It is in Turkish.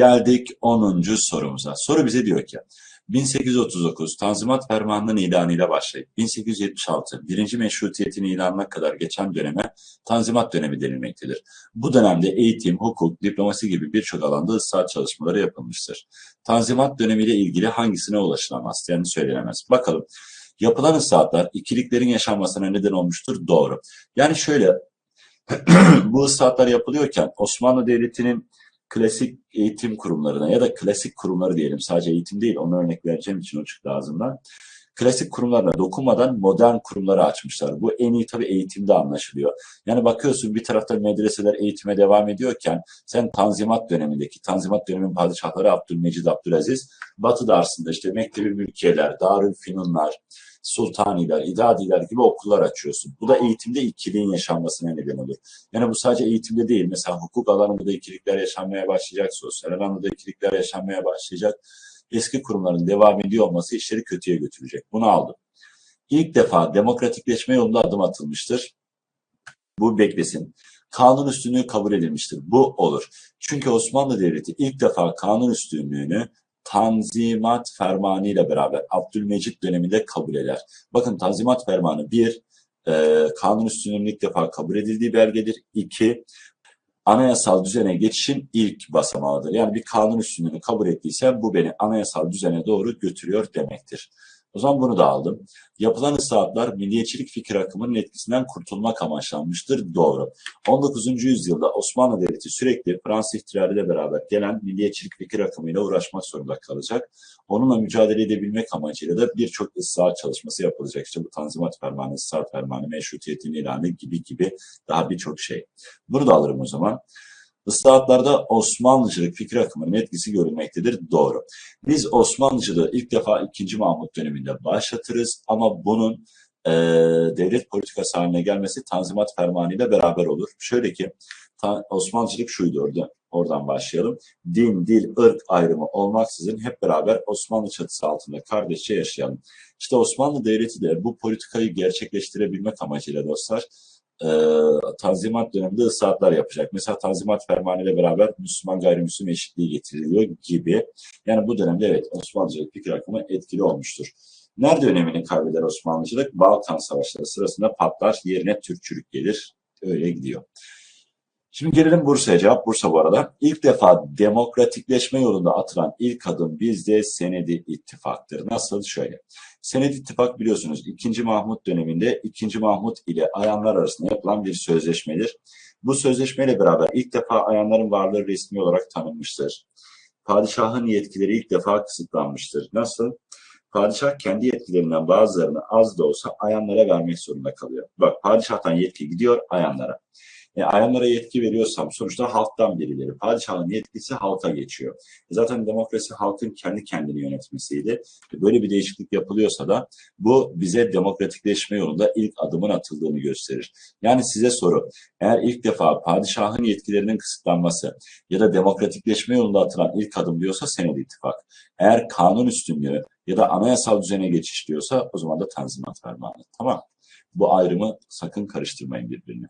Geldik 10. sorumuza. Soru bize diyor ki 1839 Tanzimat Fermanı'nın ilanıyla başlayıp 1876 birinci meşrutiyetin ilanına kadar geçen döneme Tanzimat dönemi denilmektedir. Bu dönemde eğitim, hukuk, diplomasi gibi birçok alanda ıslahat çalışmaları yapılmıştır. Tanzimat dönemiyle ilgili hangisine ulaşılamaz? Yani söylenemez. Bakalım. Yapılan ıslahatlar ikiliklerin yaşanmasına neden olmuştur. Doğru. Yani şöyle bu ıslahatlar yapılıyorken Osmanlı Devleti'nin klasik eğitim kurumlarına ya da klasik kurumları diyelim sadece eğitim değil onu örnek vereceğim için o çıktı ağzımdan. Klasik kurumlarına dokunmadan modern kurumları açmışlar. Bu en iyi tabii eğitimde anlaşılıyor. Yani bakıyorsun bir tarafta medreseler eğitime devam ediyorken sen Tanzimat dönemindeki, Tanzimat döneminin padişahları Abdülmecid, Abdülaziz, Batı'da aslında işte Mektebi Mülkiyeler, Darül Finunlar, sultaniler, idadiler gibi okullar açıyorsun. Bu da eğitimde ikiliğin yaşanmasına neden olur. Yani bu sadece eğitimde değil. Mesela hukuk alanında da ikilikler yaşanmaya başlayacak, sosyal alanda da ikilikler yaşanmaya başlayacak. Eski kurumların devam ediyor olması işleri kötüye götürecek. Bunu aldım. İlk defa demokratikleşme yolunda adım atılmıştır. Bu beklesin. Kanun üstünlüğü kabul edilmiştir. Bu olur. Çünkü Osmanlı Devleti ilk defa kanun üstünlüğünü Tanzimat Fermanı ile beraber Abdülmecit döneminde kabul eder. Bakın Tanzimat Fermanı bir, e, kanun üstünlüğünün ilk defa kabul edildiği belgedir. İki, anayasal düzene geçişin ilk basamağıdır. Yani bir kanun üstünlüğünü kabul ettiyse bu beni anayasal düzene doğru götürüyor demektir. O zaman bunu da aldım. Yapılan ıslahatlar milliyetçilik fikir akımının etkisinden kurtulmak amaçlanmıştır. Doğru. 19. yüzyılda Osmanlı Devleti sürekli Fransız ihtilaliyle beraber gelen milliyetçilik fikir akımıyla uğraşmak zorunda kalacak. Onunla mücadele edebilmek amacıyla da birçok ıslahat çalışması yapılacak. İşte bu Tanzimat Fermanı, ıslahat Fermanı, Meşrutiyetin ilanı gibi gibi daha birçok şey. Bunu da alırım o zaman. Islahatlarda Osmanlıcılık fikir akımının etkisi görülmektedir. Doğru. Biz Osmanlıcılığı ilk defa 2. Mahmut döneminde başlatırız ama bunun e, devlet politikası haline gelmesi Tanzimat Fermanı ile beraber olur. Şöyle ki Osmanlıcılık şuydu orada, oradan başlayalım. Din, dil, ırk ayrımı olmaksızın hep beraber Osmanlı çatısı altında kardeşçe yaşayalım. İşte Osmanlı Devleti de bu politikayı gerçekleştirebilmek amacıyla dostlar e, Tanzimat döneminde ıslahatlar yapacak. Mesela Tanzimat Fermanı ile beraber Müslüman gayrimüslim eşitliği getiriliyor gibi. Yani bu dönemde evet Osmanlıcılık fikir akımı etkili olmuştur. Nerede önemini kaybeder Osmanlıcılık? Balkan Savaşları sırasında patlar, yerine Türkçülük gelir. Öyle gidiyor. Şimdi gelelim Bursa'ya. Cevap Bursa bu arada. İlk defa demokratikleşme yolunda atılan ilk adım bizde Senedi ittifaktır. Nasıl? Şöyle. Senedi ittifak biliyorsunuz 2. Mahmut döneminde 2. Mahmut ile ayanlar arasında yapılan bir sözleşmedir. Bu sözleşmeyle beraber ilk defa ayanların varlığı resmi olarak tanınmıştır. Padişahın yetkileri ilk defa kısıtlanmıştır. Nasıl? Padişah kendi yetkilerinden bazılarını az da olsa ayanlara vermek zorunda kalıyor. Bak padişahtan yetki gidiyor ayanlara. E, ayanlara yetki veriyorsam sonuçta halktan birileri. Padişahın yetkisi halka geçiyor. E, zaten demokrasi halkın kendi kendini yönetmesiydi. E, böyle bir değişiklik yapılıyorsa da bu bize demokratikleşme yolunda ilk adımın atıldığını gösterir. Yani size soru. Eğer ilk defa padişahın yetkilerinin kısıtlanması ya da demokratikleşme yolunda atılan ilk adım diyorsa sened ittifak. Eğer kanun üstünlüğü ya da anayasal düzene geçiş diyorsa o zaman da tanzimat fermanı. Tamam. Bu ayrımı sakın karıştırmayın birbirine.